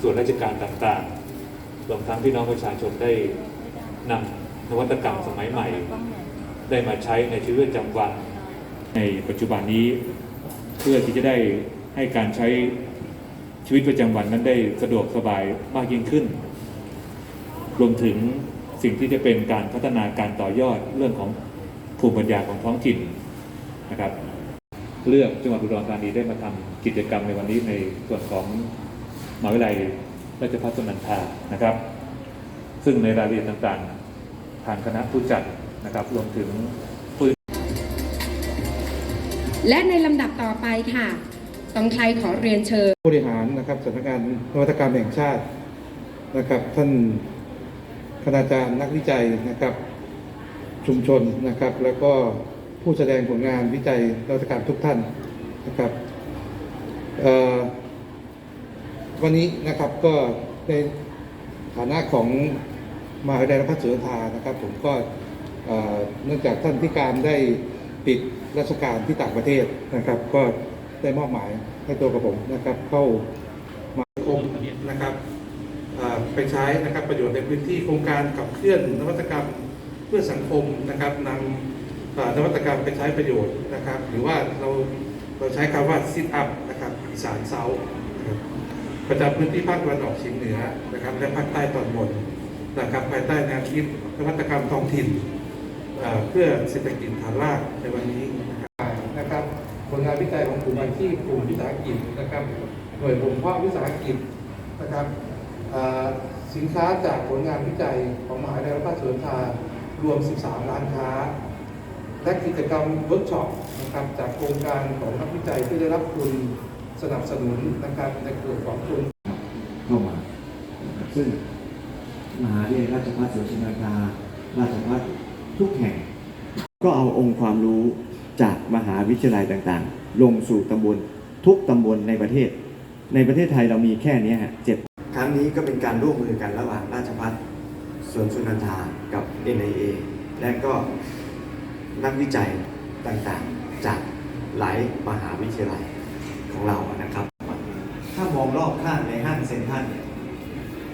ส่วนราชการต่างๆรวมทั้งพี่น้องประชาชนได้นำนวัตกรรมสมัยใหม่ ได้มาใช้ในชีวิตประจำวัน ในปัจจุบันนี้เพื่อที่จะได้ให้การใช้ชีวิตประจำวันนั้นได้สะดวกสบายมากยิ่งขึ้น รวมถึงสิ่งที่จะเป็นการพัฒนาการต่อยอดเรื่องของภูมิปัญญาของท้องถิ่นนะครับ เลือกจังหวัดอุดรธานีได้มาทำกิจกรรมในวันนี้ในส่วนของ มหาวิทยาลัยราชภัฏสนันทานะครับ ซึ่งในรายละเอียดต่างๆ ทางคณะผู้จัดนะครับรวมถึงผู้และในลำดับต่อไปค่ะ ต้องใครขอเรียนเชิญบริหารนะครับสำนักงานนวัตกรรมแห่งชาตินะครับ ท่านคณาจารย์นักวิจัยนะครับ ชุมชนนะครับ แล้วก็ผู้แสดงผลงานวิจัยนวัตกรรมทุกท่านนะครับเอ่อ วันนี้นะครับก็ในฐานะของมหาวิทยาลัยราชภัฏสุรธานะครับ ผมก็เนื่องจากท่านพิการได้ติดราชการที่ต่างประเทศนะครับ ก็ได้มอบหมายให้ตัวกับผมนะครับ เข้ามาคมนะครับไปใช้นะครับประโยชน์ในพื้นที่โครงการขับเคลื่อนนวัตกรรมเพื่อสังคมนะครับนำนวัตกรรมไปใช้ประโยชน์นะครับ หรือว่าเราเราใช้คำว่าซิทอัพนะครับอีสานเซา ประจำพื้นที่ภาคตะวันออกเฉียงเหนือนะครับและภาคใต้ตอนบนนะครับภายใต้แนวคิดนวัตกรรมท้องถิ่นเพื่อเศรษฐกิจฐานรากในวันนี้นะครับผลงานวิจัยของกลุ่มอาชีพกลุ่มวิสาหกิจนะครับหน่วยบ่มเพาะวิสาหกิจนะครับสินค้าจากผลงานวิจัยของมหาวิทยาลัยราชสวนทารวม 13ล้านค้า และกิจกรรมเวิร์กช็อปนะครับจากโครงการของนักวิจัยที่ได้รับทุน สนับสนุนนะครับในกลุ่มของทุนเข้ามานะครับซึ่งมหาวิทยาลัยราชภัฏสวนชินาราราชภัฏทุกแห่ง ก็เอาองค์ความรู้จากมหาวิทยาลัยต่างๆ ลงสู่ตำบลทุกตำบลในประเทศ ในประเทศไทยเรามีแค่เนี้ยฮะเจ็ดครั้งนี้ก็เป็นการร่วมมือกันระหว่างราชภัฏสวนสุนันทากับ NIA และก็นักวิจัยต่างๆ จากหลายมหาวิทยาลัย ของเรานะครับ ถ้ามองรอบข้างในห้างเซ็นทรัลเนี่ย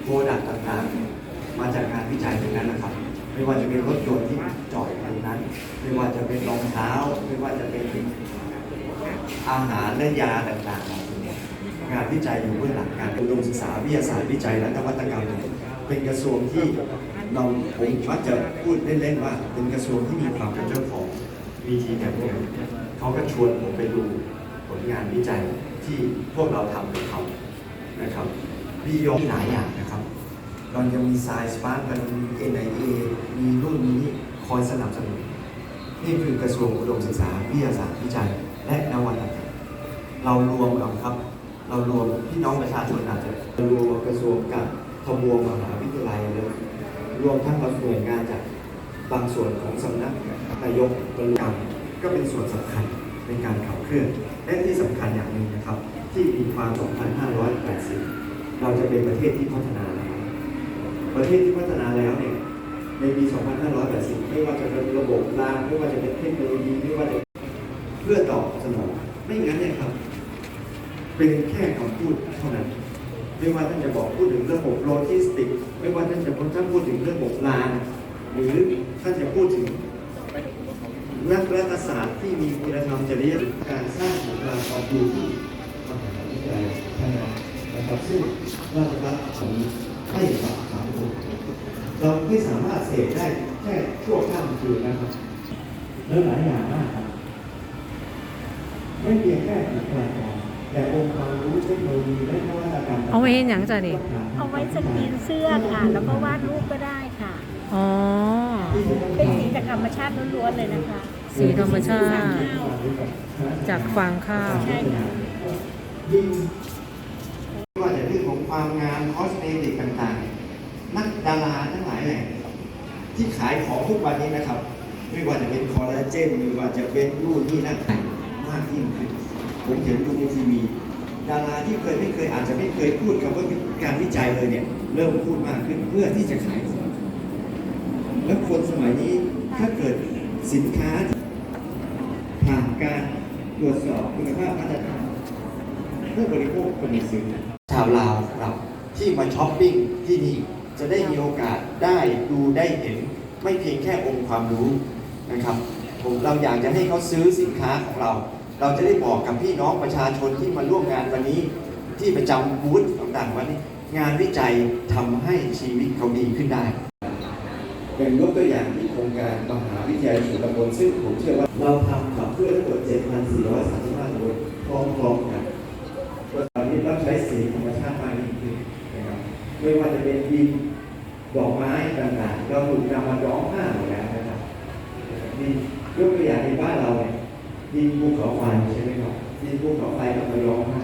โปรดักต์ต่างๆ มาจากงานวิจัยทั้งนั้นนะครับ ไม่ว่าจะเป็นรถยนต์ที่จอดอยู่ตรงนั้น ไม่ว่าจะเป็นรองเท้า ไม่ว่าจะเป็นอาหารและยาต่างๆานี้เนี่ยงานวิจัยอยู่เบื้องหลังการอุดมศึกษาวิทยาศาสตร์วิจัยและนวัตกรรม เป็นกระทรวงที่เราผมมักจะพูดเล่นๆว่า เป็นกระทรวงที่มีความเป็นเจ้าของวีทีแบบเขาก็ชวนผมไปดู งานวิจัยที่พวกเราทำกับเขานะครับวิยงหลายอย่างนะครับ เรายังมีไซส์ปาร์กันมี NIA มีรุ่นนี้คอยสนับสนุน นี่คือกระทรวงอุดมศึกษาวิทยาศาสตร์วิจัย และนวัตกรรมเรารวมกันครับ เรารวมพี่น้องประชาชนอาจจะรวมกระทรวงกับทบวงมหาวิทยาลัยเลยรวมทั้งหน่วยงานจากบางส่วนของสำนักนายกบริการก็เป็นส่วนสำคัญในการขับเคลื่อน และที่สำคัญอย่างหนึ่งนะครับ ที่มีความ2580 เราจะเป็นประเทศที่พัฒนาแล้ว ประเทศที่พัฒนาแล้วเนี่ยในปี 2580 ไม่ว่าจะเป็นระบบรางไม่ว่าจะเป็นเทคโนโลยีไม่ว่าจะเพื่อตอบสนองไม่งั้นเนี่ยครับ เป็นแค่คำพูดเท่านั้น ไม่ว่าท่านจะบอกพูดถึงระบบโลจิสติกส์ไม่ว่าท่านจะพูดท่านพูดถึงระบบรางหรือท่านจะพูดถึง นักรัฐศาสตร์ที่มีคุณธรรมจริยธรรมการสร้างบุคลากรดูที่มหาวิทยาลัยทั้งนั้นนะครับซึ่งราชภัฏของให้กับสังคมเราไม่สามารถเสพได้แค่ชั่วข้ามคืนนะครับแล้วหลายอย่างมากครับไม่เพียงแค่บุคลากรแต่องค์ความรู้เทคโนโลยีและนวัตกรรมเอาไว้เห็นหยังจ้ะนี่เอาไว้สกรีนเสื้อค่ะ แล้วก็วาดรูปก็ได้ค่ะ อ๋อ เป็นสีจากธรรมชาติล้วนๆเลยนะคะ สีธรรมชาติ จากฟางข้าวใช่ค่ะไม่ว่าจะเรื่องของความงามคอสเมติกต่างๆ นักดาราทั้งหลายแหล่ที่ขายของทุกวันนี้นะครับ ไม่ว่าจะเป็นคอลลาเจนไม่ว่าจะเป็นนู่นนี่นั่นมากยิ่งขึ้นผมเห็นดูในทีวีดาราที่เคยไม่เคยอาจจะไม่เคยพูดกับว่าการวิจัยเลยเนี่ยเริ่มพูดมากขึ้นเพื่อที่จะขายของแล้วคนสมัยนี้ถ้าเกิดสินค้า รวจสอบคุณภาพมาตรฐานผู้บริโภคคนมีซื้อชาวลาวของเราที่มาช้อปปิ้งที่นี่จะได้มีโอกาสได้ดูได้เห็น ไม่เพียงแค่องค์ความรู้นะครับผมเราอยากจะให้เขาซื้อสินค้าของเรา เราจะได้บอกกับพี่น้องประชาชนที่มาร่วมงานวันนี้ ที่ประจำบูธต่างๆวันนี้ งานวิจัยทำให้ชีวิตเขาดีขึ้นได้เป็นยกตัวอย่างที่โครงการมหาวิทยาลัยสุตำบลซึ่งผมเชื่อว่าเราทำขับ เคลื่อนทั้งหมด7,435ตำบลพร้อมๆกันตอนนี้เราใช้สีธรรมชาติมากยิ่งขึ้นนะครับไม่ว่าจะเป็นดินดอกไม้ต่างๆเราถูกนำมาย้อมผ้าหมดแล้วนะครับดินยกตัวอย่างในบ้านเราเนี่ยดินภูเขาไฟใช่ไหมครับดินภูเขาไฟเรามาย้อมผ้า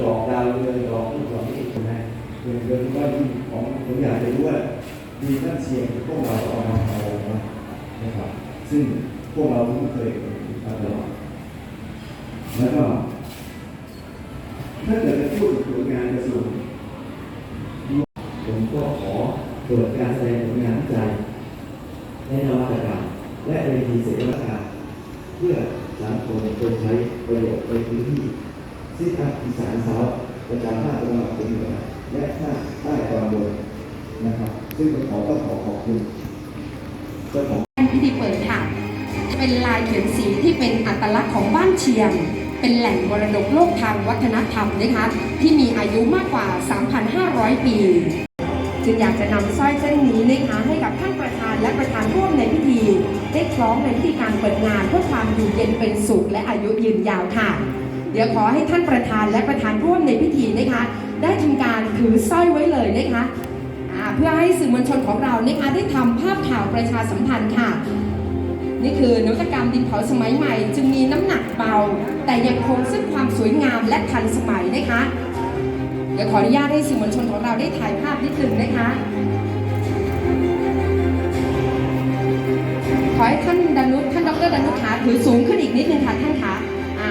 ดอกดาวเรืองดอกนู่นดอกนี่ใช่ไหมเรืองเรืองว่าดินของผมอยากจะรู้ว่าดีท่านเชียงพวกเราเอามาเอามานะครับซึ่ง พวกเราเพิ่เคยมาตลอดแล้วก็ถ้าเกิดจะพูดถึงผลงานกระทรวงผมก็ขอเปิดการแสดงผลงานวิจัยในนวัตกรรมและเวทีเสวนาการเพื่อสังคมคนใช้ประโยชน์ในพื้นที่ซึ่งภาคอีสานเซาท์ประชาภาคตะวันออกเฉียงเหนือและภาคใต้ตอนบนนะครับ ซึ่งผมขอต้ อัลักษณ์ของบ้านเชียง เป็นแหล่งมรดกโลกทางวัฒนธรรมนะคะที่มีอายุมากกว่า 3,500 ปี จึงอยากจะนำสร้อยเส้นนี้นะคะให้กับท่านประธานและประธานร่วมในพิธี ได้คล้องในพิธีการเปิดงานเพื่อความอยู่เย็นเป็นสุขและอายุยืนยาวค่ะ เดี๋ยวขอให้ท่านประธานและประธานร่วมในพิธีนะคะ ได้ทำการถือสร้อยไว้เลยนะคะเพื่อให้สื่อมวลชนของเรานะคะได้ทำภาพข่าวประชาสัมพันธ์ค่ะ นี่คือนวัตกรรมดินเผาสมัยใหม่ จึงมีน้ำหนักเบา แต่ยังคงซึ่งความสวยงามและทันสมัยนะคะ เดี๋ยวขออนุญาตให้สื่อมวลชนของเราได้ถ่ายภาพนิดหนึ่งนะคะ ขอให้ท่านดานุท่านดรดานุขาถือสูงขึ้นอีกนิดนึงค่ะท่านคะอ่า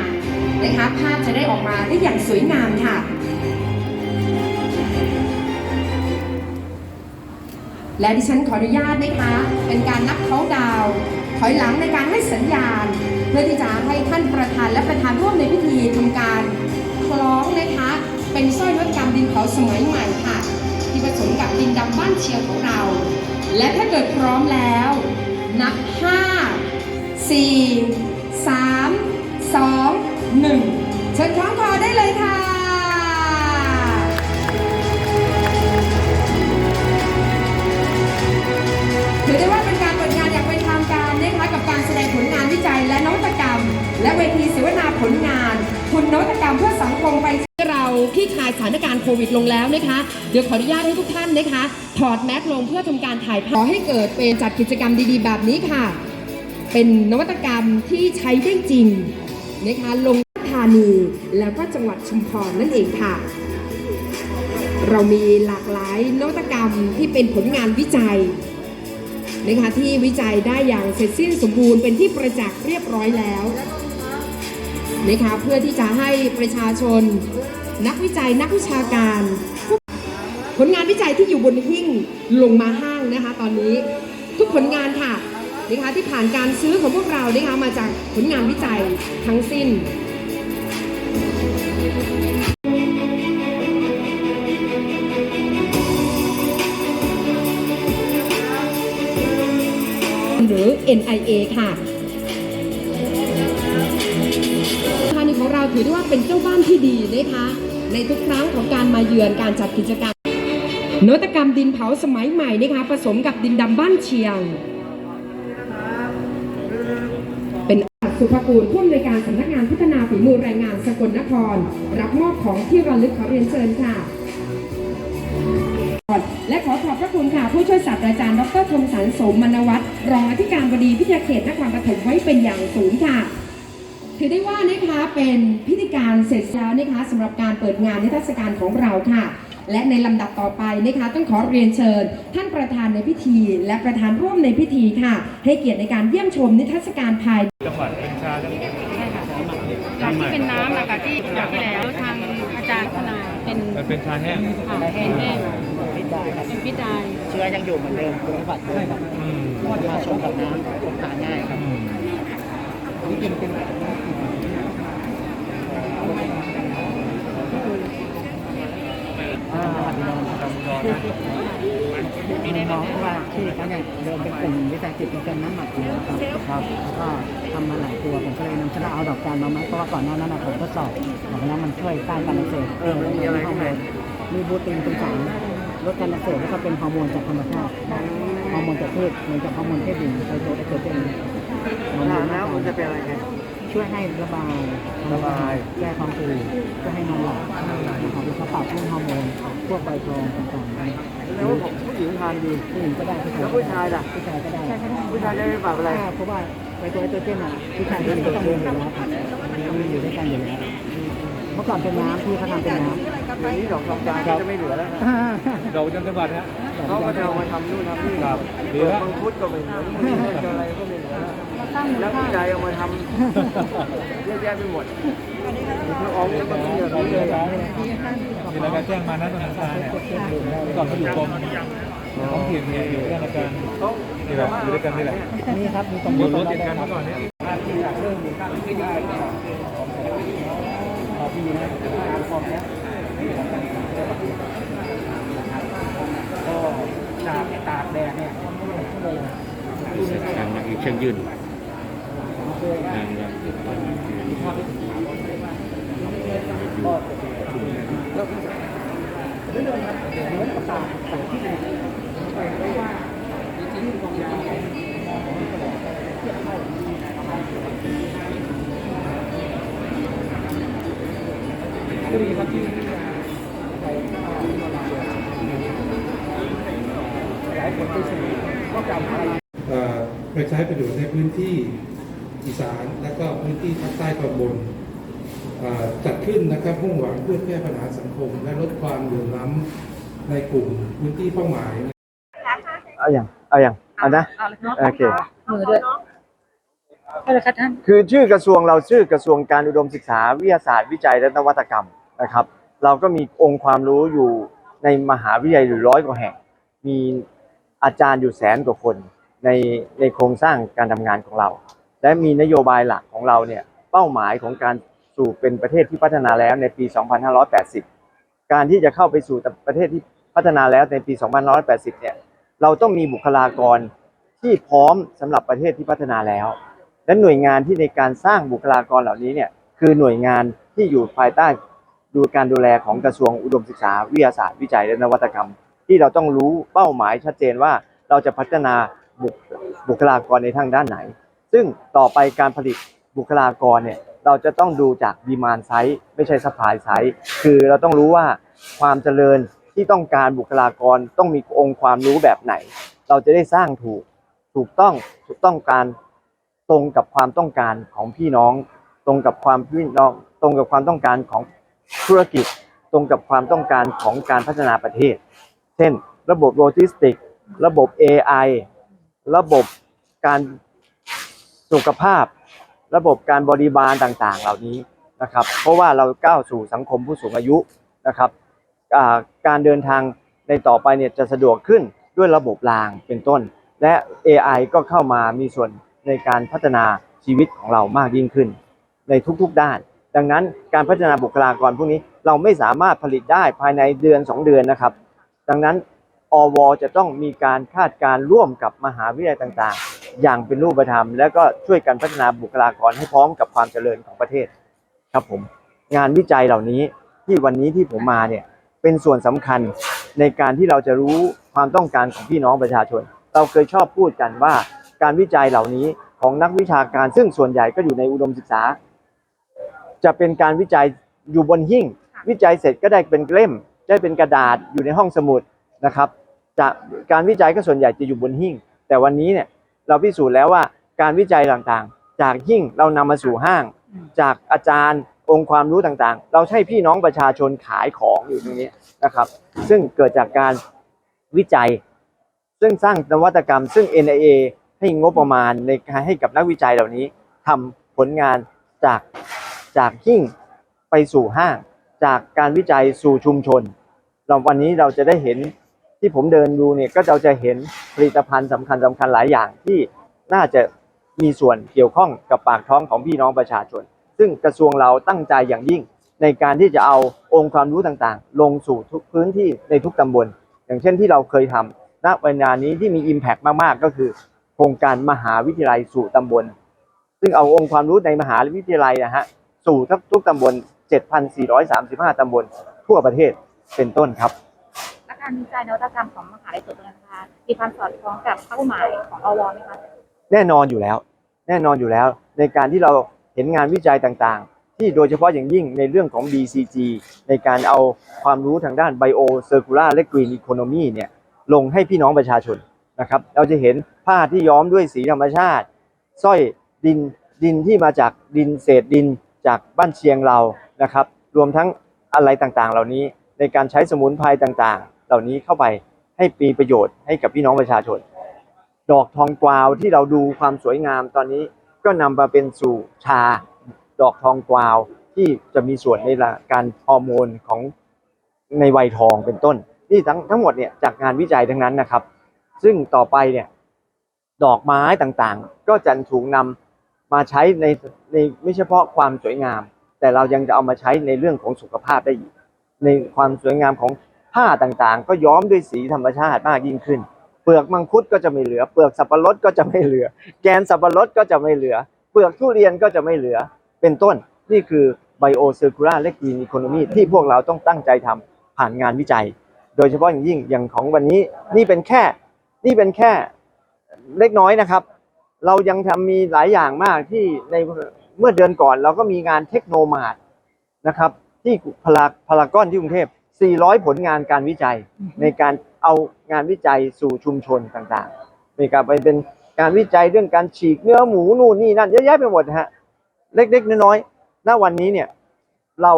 นะคะภาพจะได้ออกมาได้อย่างสวยงามค่ะและดิฉันขออนุญาตนะคะ เป็นการนับเขาดาว ถอยหลังในการให้สัญญาณ เพื่อที่จะให้ท่านประธานและประธานร่วมในพิธีทำการคล้องนะคะ เป็นสร้อยนวัตกรรมดินเผาสมัยใหม่ค่ะ ที่ผสมกับดินดำบ้านเชียงของเรา และถ้าเกิดพร้อมแล้ว นับ 5 4 3 2 1 เชิญคล้องคอได้เลยค่ะถือได้ว่า และเวทีเสวนาผลงาน คุณนวัตกรรมเพื่อสังคมไปเราคลี่คลายสถานการณ์โควิดลงแล้วนะคะ เดี๋ยวขออนุญาตให้ทุกท่านนะคะ ถอดแมสลงเพื่อทำการถ่ายภาพขอให้เกิดเป็นจัดกิจกรรมดีๆ แบบนี้ค่ะ เป็นนวัตกรรมที่ใช้ได้จริงนะคะลงธานีแล้วก็จังหวัดชุมพรนั่นเองค่ะ เรามีหลากหลายนวัตกรรมที่เป็นผลงานวิจัยนะคะที่วิจัยได้อย่างเสร็จสิ้นสมบูรณ์เป็นที่ประจักษ์เรียบร้อยแล้ว นะคะเพื่อที่จะให้ประชาชน นักวิจัยนักวิชาการ ผลงานวิจัยที่อยู่บนหิ้งลงมาห้างนะคะ ตอนนี้ทุกผลงานค่ะนะคะที่ผ่านการซื้อของพวกเรานะคะมาจากผลงานวิจัยทั้งสิ้นหรือ NIA ค่ะ ราถือได้ว่าเป็นเจ้าบ้านที่ดีนะคะ ในทุกครั้งของการมาเยือนการจัดกิจกรรมนวัตกรรมดินเผาสมัยใหม่นะคะผสมกับดินดำบ้านเชียง เป็นสุภกูลผู้อำนวยการสำนักงานพัฒนาฝีมือแรงงานสกลนคร รับมอบของที่ระลึกขอเรียนเชิญค่ะและขอขอบพระคุณค่ะผู้ช่วยศาสตราจารย์ดรธมสันโสมมนวัตรรองอธิการบดีวิทยาเขตนครปฐมไว้เป็นอย่างสูงค่ะ ถือได้ว่านะคะเป็นพิธีการเสร็จแล้วนะคะสำหรับการเปิดงานนิทรรศการของเราค่ะ และในลำดับต่อไปนะคะต้องขอเรียนเชิญ ท่านประธานในพิธี และประธานร่วมในพิธีค่ะ ให้เกียรติในการเยี่ยมชมนิทรรศการภายจังหวัดเป็นชาจังหวัดจากที่เป็นน้ำนะคะที่ปีที่แล้วทางอาจารย์ทนายเป็นเป็นชาแห้งค่ะเป็นแห้งเป็นพิษได้เชื้อยังอยู่เหมือนเดิมคุณสมบัติเดิมครับอืมมาชงกับน้ำพกพาง่ายครับอื มนี่กินเป็นมีน้องว่าที่เขาเนี่ยเดินเป็นกลุ่มวิสาหกิจชุมชนน้ำหมักอยู่นะครับครับก็ทำมาหลายตัวผมก็เลยนำเสนอเอาดอกจานมาไหมเพราะว่าก่อนหน้านั้นผมทดสอบบอกแล้วมันช่วยต้านการอักเสบเออมีอะไรข้างในมีบูตินเป็นสารลดการอักเสบแล้วก็เป็นฮอร์โมนจากธรรมชาติฮอร์โมนจากพืชเหมือนกับฮอร์โมนเพศหญิงไซโตเอสโตรเจน แล้วมันจะเป็นอะไรช่วยให้ระบายระบายแก้ความอืดช่วยให้นอนหลับนะครับแล้วก็ปรับเรื่องฮอร์โมนพวกใบทองต่างๆแล้วผู้หญิงทานดีผู้หญิงก็ได้แล้วผู้ชายล่ะผู้ชายก็ได้ผู้ชายได้ปรับอะไรเพราะว่าไปตัวไอตัวเจนอะผู้ชายผู้หญิงก็ต้องมีอยู่แล้วครับมีอยู่ด้วยกันอยู่แล้วเมื่อก่อนเป็นน้ำพี่เขาทำเป็นน้ำนี้ดอกทองจานจะไม่เหลือแล้วดอกประจำจังหวัดนะเขาก็จะเอามาทำนู่นทำนี่ครับดีแล้วมังคุดก็ไม่เหลืออะไรก็ไม่เหลือ แล้วผู้ชายเอามาทำเยอะแยะไปหมดคือออกแล้วก็มีอย่างนี้เลยมีรายการแจ้งมานะตรงนั้นเนี่ยเมื่อก่อนเขาอยู่กรมท้องถิ่นเนี่ยอยู่เรื่องอาการนี่แหละอยู่ด้วยกันนี่แหละนี่ครับมีตรงอยู่นี้รถติดกันเมื่อก่อนเนี่ยที่อยากเริ่มมีการที่ได้พอพี่นะการฟอร์มเนี้ยก็จากตากแดดเนี่ยชั่วโม งการนักเชิงยืนงานแบบเอ่ไปใช้ประโยชน์ในพื้นที่ อีสาน และก็พื้นที่ภาคใต้ตอนบนเอ่อจัดขึ้นนะครับมุ่งหวังเพื่อแก้ปัญหาสังคม และลดความเหลื่อมล้ำในกลุ่มพื้นที่เป้าหมายเอาอย่างเอาอย่างเอานะโอเคมือด้วยได้เลยค่ะท่านคือชื่อกระทรวงเราชื่อกระทรวงการอุดมศึกษาวิทยาศาสตร์วิจัยและนวัตกรรมนะครับ เราก็มีองค์ความรู้อยู่ในมหาวิทยาลัยอยู่ร้อยกว่าแห่ง มีอาจารย์อยู่แสนกว่าคนในในโครงสร้างการทำงานของเรา และมีนโยบายหลักของเราเนี่ยเป้าหมายของการสู่เป็นประเทศที่พัฒนาแล้วในปี 2580 การที่จะเข้าไปสู่ประเทศที่พัฒนาแล้วในปี 2580 เนี่ยเราต้องมีบุคลากรที่พร้อมสำหรับประเทศที่พัฒนาแล้ว และหน่วยงานที่ในการสร้างบุคลากรเหล่านี้เนี่ยคือหน่วยงานที่อยู่ภายใต้ดูการดูแลของกระทรวงอุดมศึกษาวิทยาศาสตร์วิจัยและนวัตกรรม ที่เราต้องรู้เป้าหมายชัดเจนว่าเราจะพัฒนาบุคลากรในทางด้านไหน ซึ่งต่อไปการผลิตบุคลากรเนี่ยเราจะต้องดูจากดีมานไซส์ไม่ใช่สปายไซส์คือเราต้องรู้ว่าความเจริญที่ต้องการบุคลากรต้องมีองค์ความรู้แบบไหน เราจะได้สร้างถูกถูกต้องถูกต้องการตรงกับความต้องการของพี่น้อง ตรงกับความพี่น้องตรงกับความต้องการของธุรกิจ ตรงกับความต้องการของการพัฒนาประเทศ เช่น ระบบโลจิสติก ระบบ AI ระบบการ สุขภาพ ระบบการบริบาลต่างๆ เหล่านี้นะครับ เพราะว่าเราก้าวสู่สังคมผู้สูงอายุนะครับการเดินทางในต่อไปเนี่ยจะสะดวกขึ้นด้วยระบบรางเป็นต้น และ AI ก็เข้ามามีส่วนในการพัฒนาชีวิตของเรามากยิ่งขึ้น ในทุกๆด้าน ดังนั้นการพัฒนาบุคลากรพวกนี้เราไม่สามารถผลิตได้ภายในเดือน 2 เดือนนะครับ ดังนั้นอวจะต้องมีการคาดการณ์ร่วมกับมหาวิทยาลัยต่างๆ อย่างเป็นรูปธรรม แล้วก็ช่วยกันพัฒนาบุคลากรให้พร้อมกับความเจริญของประเทศครับผมงานวิจัยเหล่านี้ที่วันนี้ที่ผมมาเนี่ยเป็นส่วนสำคัญในการที่เราจะรู้ความต้องการของพี่น้องประชาชน เราเคยชอบพูดกันว่าการวิจัยเหล่านี้ของนักวิชาการซึ่งส่วนใหญ่ก็อยู่ในอุดมศึกษา จะเป็นการวิจัยอยู่บนหิ้ง วิจัยเสร็จก็ได้เป็นเล่ม ได้เป็นกระดาษอยู่ในห้องสมุดนะครับจะการวิจัยก็ส่วนใหญ่จะอยู่บนหิ้ง แต่วันนี้เนี่ย เราพิสูจน์แล้วว่าการวิจัยต่างๆ จากหิ้งเรานำมาสู่ห้าง จากอาจารย์องค์ความรู้ต่างๆ เราใช้พี่น้องประชาชนขายของอยู่ตรงนี้นะครับ ซึ่งเกิดจากการวิจัย ซึ่งสร้างนวัตกรรม ซึ่ง NIA ให้งบประมาณในการให้กับนักวิจัยเหล่านี้ทำผลงานจากจากหิ้งไปสู่ห้าง จากการวิจัยสู่ชุมชนเราวันนี้เราจะได้เห็น ที่ผมเดินดูเนี่ยก็เราจะเห็นผลิตภัณฑ์สำคัญสำคัญหลายอย่างที่น่าจะมีส่วนเกี่ยวข้องกับปากท้องของพี่น้องประชาชน ซึ่งกระทรวงเราตั้งใจอย่างยิ่ง ในการที่จะเอาองค์ความรู้ต่างๆ ลงสู่ทุกพื้นที่ในทุกตำบล อย่างเช่นที่เราเคยทำณเวลานี้ที่มี Impact มากๆ ก็คือ โครงการมหาวิทยาลัยสู่ตำบล ซึ่งเอาองค์ความรู้ในมหาวิทยาลัยนะฮะสู่ทุกทุกตำบล 7,435 ตำบลทั่วประเทศเป็นต้นครับ การวิจัยนวัตกรรมของมหาวิทยาลัยสุรนาถมีความสอดคล้องกับเป้าหมายของอวไหมคะแน่นอนอยู่แล้ว แน่นอนอยู่แล้ว ในการที่เราเห็นงานวิจัยต่างๆ ที่โดยเฉพาะอย่างยิ่งในเรื่องของ BCG ในการเอาความรู้ทางด้าน Bio Circular และ Green Economy เนี่ยลงให้พี่น้องประชาชนนะครับ เราจะเห็นผ้าที่ย้อมด้วยสีธรรมชาติสร้อยดินดินที่มาจากดินเศษดินจากบ้านเชียงเรานะครับ รวมทั้งอะไรต่างๆ เหล่านี้ในการใช้สมุนไพรต่างๆ เหล่านี้เข้าไปให้มีประโยชน์ให้กับพี่น้องประชาชน ดอกทองกวาวที่เราดูความสวยงามตอนนี้ก็นำมาเป็นสู่ชา ดอกทองกวาวที่จะมีส่วนในการฮอร์โมนของในวัยทองเป็นต้น นี่ทั้งทั้งหมดเนี่ยจากงานวิจัยทั้งนั้นนะครับ ซึ่งต่อไปเนี่ยดอกไม้ต่างๆ ก็จะถูกนำมาใช้ในในไม่เฉพาะความสวยงาม แต่เรายังจะเอามาใช้ในเรื่องของสุขภาพได้อีกในความสวยงามของ ผ้าต่างๆ ก็ย้อมด้วยสีธรรมชาติมากยิ่งขึ้น เปลือกมังคุดก็จะไม่เหลือ เปลือกสับปะรดก็จะไม่เหลือ แกนสับปะรดก็จะไม่เหลือ เปลือกทุเรียนก็จะไม่เหลือ เป็นต้น นี่คือ Bio Circular และ Green Economy ที่พวกเราต้องตั้งใจทำผ่านงานวิจัย โดยเฉพาะอย่างยิ่งอย่างของวันนี้นี่เป็นแค่นี่เป็นแค่เล็กน้อยนะครับ เรายังทำมีหลายอย่างมากที่ในเมื่อเดือนก่อนเราก็มีงานเทคโนมาร์นะครับที่พลาพารากอนที่กรุงเทพ 400 ผลงานการวิจัย ในการเอางานวิจัยสู่ชุมชนต่างๆในการไปเป็นการวิจัยเรื่องการฉีกเนื้อหมูนู่นนี่นั่นเยอะแยะไปหมดนะฮะเล็กๆน้อยๆณวันนี้เนี่ยเรา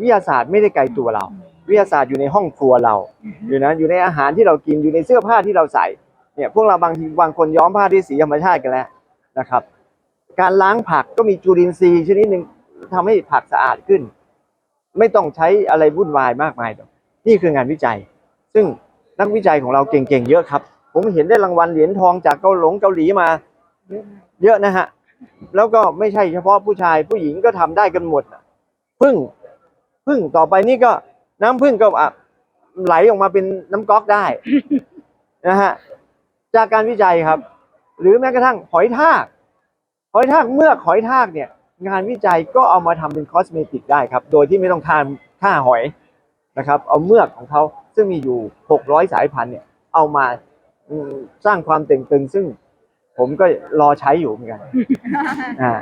วิทยาศาสตร์ไม่ได้ไกลตัวเรา วิทยาศาสตร์อยู่ในห้องครัวเราอยู่นะอยู่ในอาหารที่เรากินอยู่ในเสื้อผ้าที่เราใส่เนี่ยพวกเราบางทีบางคนย้อมผ้าด้วยสีธรรมชาติกันแล้วนะครับ การล้างผักก็มีจุลินทรีย์ชนิดหนึ่งทำให้ผักสะอาดขึ้น ไม่ต้องใช้อะไรวุ่นวายมากมายหรอกนี่คืองานวิจัย ซึ่งนักวิจัยของเราเก่งๆเยอะครับ ผมเห็นได้รางวัลเหรียญทองจากเกาหลงเกาหลีมา เยอะนะฮะแล้วก็ไม่ใช่เฉพาะผู้ชายผู้หญิงก็ทำได้กันหมดพึ่งพึ่งต่อไปนี่ก็น้ำพึ่งก็ไหลออกมาเป็นน้ำก๊อกได้นะฮะจากการวิจัยครับ หรือแม้กระทั่งหอยทาก หอยทากเมือกหอยทากเนี่ย งานวิจัยก็เอามาทำเป็นคอสเมติกได้ครับ โดยที่ไม่ต้องทานค่าหอยนะครับ เอาเมือกของเขาซึ่งมีอยู่ 600 สายพันธุ์เนี่ย เอามาอืมสร้างความเต่งตึง ซึ่งผมก็รอใช้อยู่เหมือนกันอ่า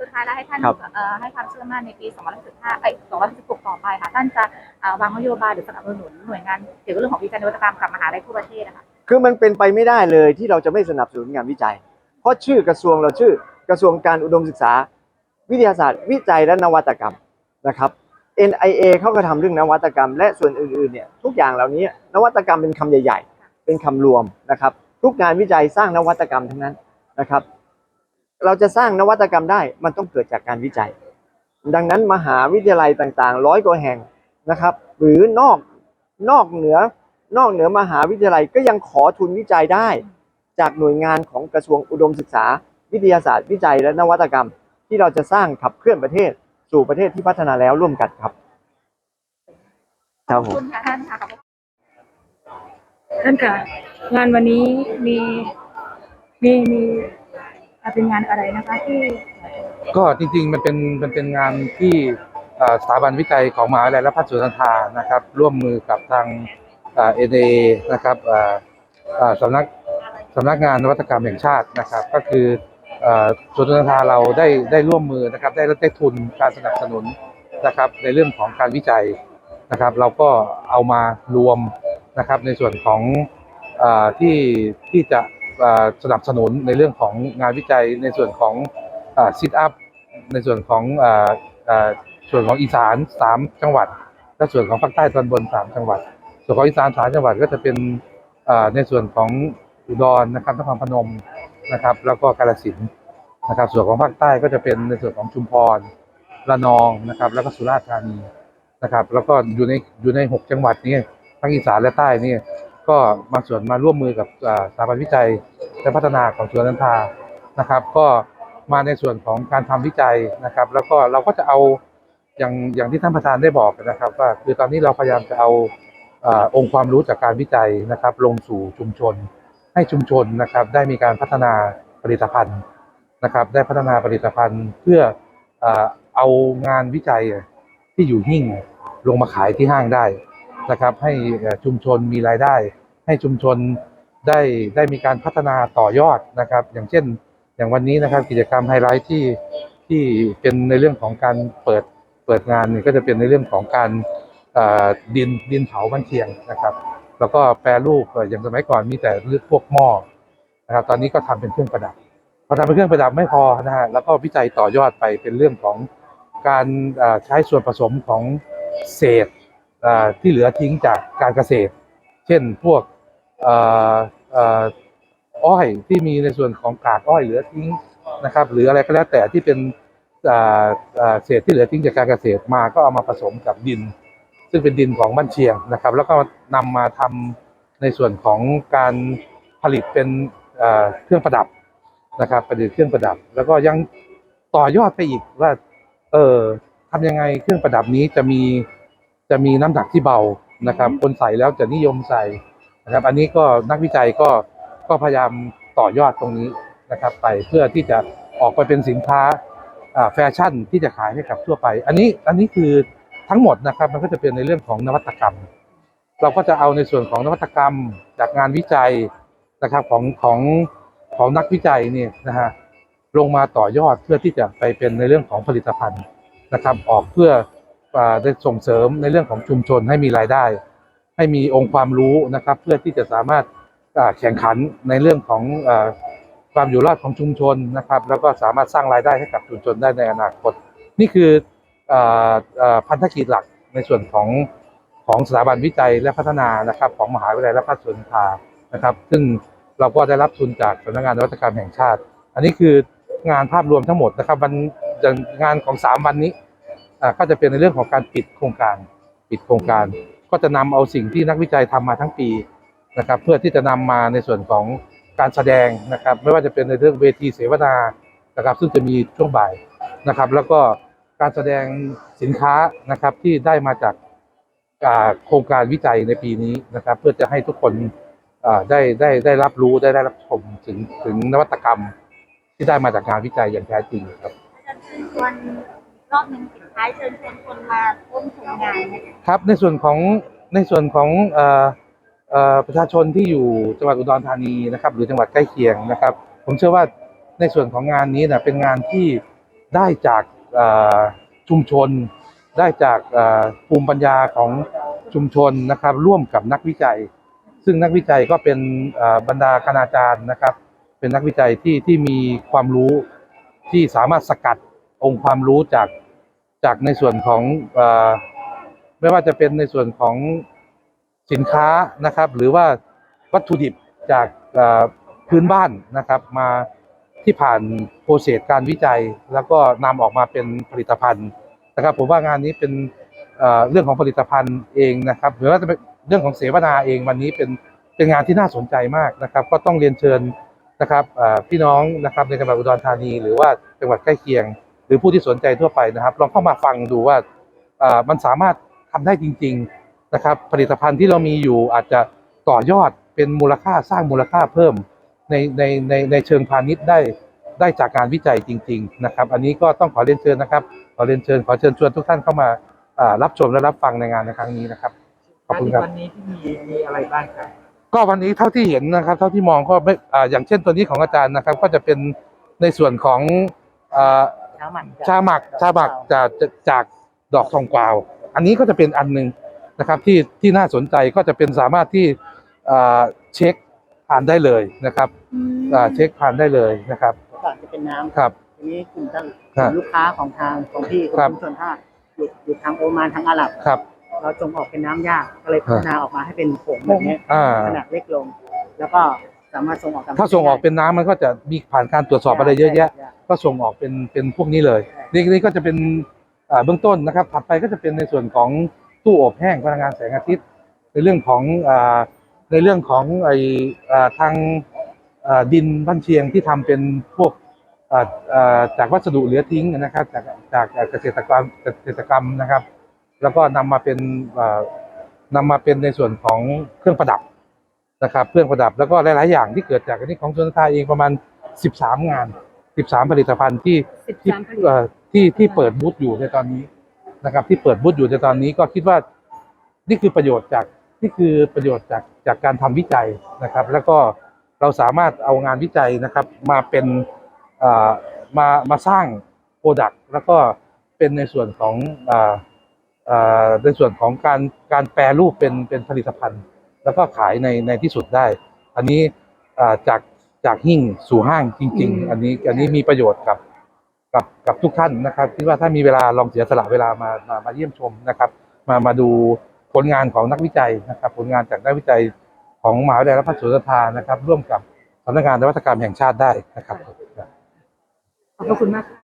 สุดท้ายแล้วให้ท่านครับเอ่อให้ความเชื่อมั่นในปี 2015 เอ้ย 2016 ต่อไปค่ะ ท่านจะเอ่อวางนโยบายหรือสนับสนุนหน่วยงานเกี่ยวกับเรื่องของวิจัยนวัตกรรมกับมหาลัยทั่วประเทศนะคะ คือมันเป็นไปไม่ได้เลยที่เราจะไม่สนับสนุนงานวิจัย เพราะชื่อกระทรวงเราชื่อกระทรวงการอุดมศึกษา วิทยาศาสตร์ วิจัยและนวัตกรรมนะครับ NIA เขาก็ทำเรื่องนวัตกรรม และส่วนอื่นๆเนี่ยทุกอย่างเหล่านี้นวัตกรรมเป็นคำใหญ่ ๆ เป็นคำรวมนะครับ ทุกงานวิจัยสร้างนวัตกรรมทั้งนั้นนะครับ เราจะสร้างนวัตกรรมได้มันต้องเกิดจากการวิจัย ดังนั้นมหาวิทยาลัยต่างๆร้อยกว่าแห่งนะครับ หรือนอกนอกเหนือนอกเหนือมหาวิทยาลัยก็ยังขอทุนวิจัยได้ จากหน่วยงานของกระทรวงอุดมศึกษา วิทยาศาสตร์วิจัยและนวัตกรรม ที่เราจะสร้างขับเคลื่อนประเทศสู่ประเทศที่พัฒนาแล้วร่วมกันครับครับผมคุณค่ะท่านค่ะท่านค่ะงานวันนี้มีมีมีเป็นงานอะไรนะคะที่ก็จริงๆมันเป็นมันเป็นงานที่สถาบันวิจัยของมหาวิทยาลัยและพัฒสุนทานะครับ ร่วมมือกับทางเอ็นเอนะครับอ่อเอ่อสำนักสำนักงานนวัตกรรมแห่งชาตินะครับ ก็คือ ส่วนสุนันทาเราได้ได้ร่วมมือนะครับ ได้ได้ทุนการสนับสนุนนะครับ ในเรื่องของการวิจัยนะครับ เราก็เอามารวมนะครับในส่วนของอที่ที่จะสนับสนุนในเรื่องของงานวิจัย ในส่วนของซิทอัพในส่วนของออส่วนของอีสานสามจังหวัดและส่วนของภาคใต้ตอนบนสามจังหวัด ส่วนของอีสานสามจังหวัดก็จะเป็นในส่วนของอุดรนะครับนครพนม นะครับ แล้วก็กาฬสินนะครับ ส่วนของภาคใต้ก็จะเป็นในส่วนของชุมพรระนองนะครับ แล้วก็สุราษฎร์ธานีนะครับ แล้วก็อยู่ในอยู่ในหกจังหวัดนี้ทั้งอีสานและใต้นี่ก็บางส่วนมาร่วมมือกับสถาบันวิจัยและพัฒนาของสวนนันทานะครับ ก็มาในส่วนของการทำวิจัยนะครับ แล้วก็เราก็จะเอาอย่างอย่างที่ท่านประธานได้บอกนะครับ ว่าคือตอนนี้เราพยายามจะเอาอองค์ความรู้จากการวิจัยนะครับ ลงสู่ชุมชน ให้ชุมชนนะครับได้มีการพัฒนาผลิตภัณฑ์นะครับได้พัฒนาผลิตภัณฑ์เพื่อเอางานวิจัยที่อยู่หิ้งลงมาขายที่ห้างได้นะครับ ให้ชุมชนมีรายได้ ให้ชุมชนได้ได้มีการพัฒนาต่อยอดนะครับ อย่างเช่นอย่างวันนี้นะครับกิจกรรมไฮไลท์ที่ที่เป็นในเรื่องของการเปิดเปิดงานเนี่ยก็จะเป็นในเรื่องของการดินดินเผาบ้านเชียงนะครับ แล้วก็แปรรูปอ่ย่างสมัยก่อนมีแต่เลือกพวกหม้อนะครับ ตอนนี้ก็ทำเป็นเครื่องประดับพอทำเป็นเครื่องประดับไม่พอนะฮะแล้วก็วิจัยต่อยอดไปเป็นเรื่องของการใช้ส่วนผสมของเศษที่เหลือทิ้งจากการเกษตร เช่นพวกอ้อยที่มีในส่วนของกากอ้อยเหลือทิ้งนะครับ หรืออะไรก็แล้วแต่ที่เป็นเศษที่เหลือทิ้งจากการเกษตรมาก็เอามาผสมกับดิน ซึ่งเป็นดินของบ้านเชียงนะครับ แล้วก็นำมาทำในส่วนของการผลิตเป็นเเครื่องประดับนะครับประดิษฐ์เครื่องประดับ แล้วก็ยังต่อยอดไปอีกว่า เออทำยังไงเครื่องประดับนี้จะมีจะมีน้ำหนักที่เบานะครับ คนใส่แล้วจะนิยมใส่นะครับ อันนี้ก็นักวิจัยก็ก็พยายามต่อยอดตรงนี้นะครับ ไปเพื่อที่จะออกไปเป็นสินค้าอ่าแฟชั่นที่จะขายให้กับทั่วไป อันนี้อันนี้คือ ทั้งหมดนะครับมันก็จะเป็นในเรื่องของนวัตกรรม เราก็จะเอาในส่วนของนวัตกรรมจากงานวิจัยนะครับของของของนักวิจัยเนี่ยนะฮะลงมาต่อยอดเพื่อที่จะไปเป็นในเรื่องของผลิตภัณฑ์นะครับออกเพื่ออ่าได้ส่งเสริมในเรื่องของชุมชนให้มีรายได้ ให้มีองค์ความรู้นะครับเพื่อที่จะสามารถอ่าแข่งขันในเรื่องของอาความอยู่รอดของชุมชนนะครับ แล้วก็สามารถสร้างรายได้ให้กับชุมชนได้ในอนาคต นี่คือ พันธกิจหลักในส่วนของของสถาบันวิจัยและพัฒนานะครับ ของมหาวิทยาลัยราชภัฏสวนสุนทรานะครับ ซึ่งเราก็ได้รับทุนจากสำนักงานนวัตกรรมแห่งชาติ อันนี้คืองานภาพรวมทั้งหมดนะครับวันงานของสามวันนี้ก็จะเป็นในเรื่องของการปิดโครงการปิดโครงการ ก็จะนำเอาสิ่งที่นักวิจัยทำมาทั้งปีนะครับ เพื่อที่จะนำมาในส่วนของการแสดงนะครับ ไม่ว่าจะเป็นในเรื่องเวทีเสวนานะครับ ซึ่งจะมีช่วงบ่ายนะครับ แล้วก็ การแสดงสินค้านะครับที่ได้มาจากอ่าโครงการวิจัยในปีนี้นะครับ เพื่อจะให้ทุกคนอ่าได้ได้ได้รับรู้ได้ได้รับชมถึงถึงนวัตกรรมที่ได้มาจากงานวิจัยอย่างแท้จริงครับอาจารย์เชิญชวนรอบหนึ่งสุดท้ายเชิญชวนคนมาร่วมชมงานนะคะครับในส่วนของในส่วนของเอ่อเอ่อประชาชนที่อยู่จังหวัดอุดรธานีนะครับ หรือจังหวัดใกล้เคียงนะครับ ผมเชื่อว่าในส่วนของงานนี้นะเป็นงานที่ได้จากเอ่อ ชุมชน ได้จากภูมิปัญญาของชุมชนนะครับ ร่วมกับนักวิจัย ซึ่งนักวิจัยก็เป็นบรรดาคณาจารย์นะครับ เป็นนักวิจัยที่ที่มีความรู้ที่สามารถสกัดองค์ความรู้จากจากในส่วนของอไม่ว่าจะเป็นในส่วนของสินค้านะครับ หรือว่าวัตถุดิบจากพื้นบ้านนะครับมา ที่ผ่านโปรเซสการวิจัย แล้วก็นำออกมาเป็นผลิตภัณฑ์นะครับ ผมว่างานนี้เป็นเเรื่องของผลิตภัณฑ์เองนะครับหรือว่าจะเป็นเรื่องของเสวนาเองวันนี้เป็นเป็นงานที่น่าสนใจมากนะครับ ก็ต้องเรียนเชิญนะครับพี่น้องนะครับในจังหวัดอุดรธานี หรือว่าจังหวัดใกล้เคียง หรือผู้ที่สนใจทั่วไปนะครับ ลองเข้ามาฟังดูว่ามันสามารถทำได้จริง ๆนะครับ ผลิตภัณฑ์ที่เรามีอยู่อาจจะต่อยอดเป็นมูลค่าสร้างมูลค่าเพิ่ม ในในในในเชิงพาณิชย์ได้ได้จากการวิจัยจริง ๆ นะครับ อันนี้ก็ต้องขอเรียนเชิญนะครับ ขอเรียนเชิญขอเชิญชวนทุกท่านเข้ามาอ่ารับชมและรับฟังในงานในครั้งนี้นะครับขอบคุณครับวันนี้ที่มีมีอะไรบ้างครับก็วันนี้เท่าที่เห็นนะครับ เท่าที่มองก็ไม่อ่าอย่างเช่นตัวนี้ของอาจารย์นะครับ ก็จะเป็นในส่วนของอ่าชาหมักชาหมักชาหมักจากจากจากดอกทองกวาว อันนี้ก็จะเป็นอันหนึ่งนะครับที่ที่น่าสนใจก็จะเป็นสามารถที่อ่าเช็ค ผ่านได้เลยนะครับอ่าเช็คผ่านได้เลยนะครับก่อนจะเป็นน้ำครับ ทีนี้กลุ่มท่านครับลูกค้าของทางของพี่ของครับชุมชนท่าอยู่อยู่ทางโอมานทางอาหรับครับ เราจงออกเป็นน้ำยากก็เลยพัฒนาออกมาให้เป็นผงแบบนี้อ่าขนาดเล็กลง แล้วก็สามารถส่งออกตมถ้าส่งออกเป็นน้ำมันก็จะมีผ่านการตรวจสอบอะไรเยอะแยะใช่ก็ส่งออกเป็นเป็นพวกนี้เลย นี่นี่ก็จะเป็นอ่าเบื้องต้นนะครับ ถัดไปก็จะเป็นในส่วนของตู้อบแห้งพลังงานแสงอาทิตย์ ในเรื่องของอ่า ในเรื่องของไออ่าทางอ่าดินบ้านเชียงที่ทำเป็นพวกอ่าอ่าจากวัสดุเหลือทิ้งนะครับ จากจากเกษตรกรรมเกษตรกรรมนะครับ แล้วก็นำมาเป็นอ่านำมาเป็นในส่วนของเครื่องประดับนะครับ เครื่องประดับแล้วก็หลายๆ อย่างที่เกิดจากอันนี้ของชนทาเองประมาณ 13 งาน 13 ผลิตภัณฑ์ที่ที่เอ่อที่ที่เปิดบูธอยู่ในตอนนี้นะครับ ที่เปิดบูธอยู่ในตอนนี้ก็คิดว่านี่คือประโยชน์จาก นี่คือประโยชน์จากจากการทำวิจัยนะครับ แล้วก็เราสามารถเอางานวิจัยนะครับ มาเป็นเอ่อมามาสร้างโปรดักต์แล้วก็เป็นในส่วนของเอ่อเอ่อในส่วนของการการแปรรูปเป็นเป็นผลิตภัณฑ์ แล้วก็ขายในในที่สุดได้ อันนี้อ่าจากจากหิ้งสู่ห้างจริงอืมๆอันนี้อันนี้มีประโยชน์กับกับกับทุกท่านนะครับคิดว่าถ้ามีเวลาลองเสียสละเวลามามามาเยี่ยมชมนะครับ มามาดู ผลงานของนักวิจัยนะครับ ผลงานจากนักวิจัยของมหาวิทยาลัยราชภัฏสวนสนทานะครับ ร่วมกับสำนักงานนวัตกรรมแห่งชาติได้นะครับ ขอบพระคุณมาก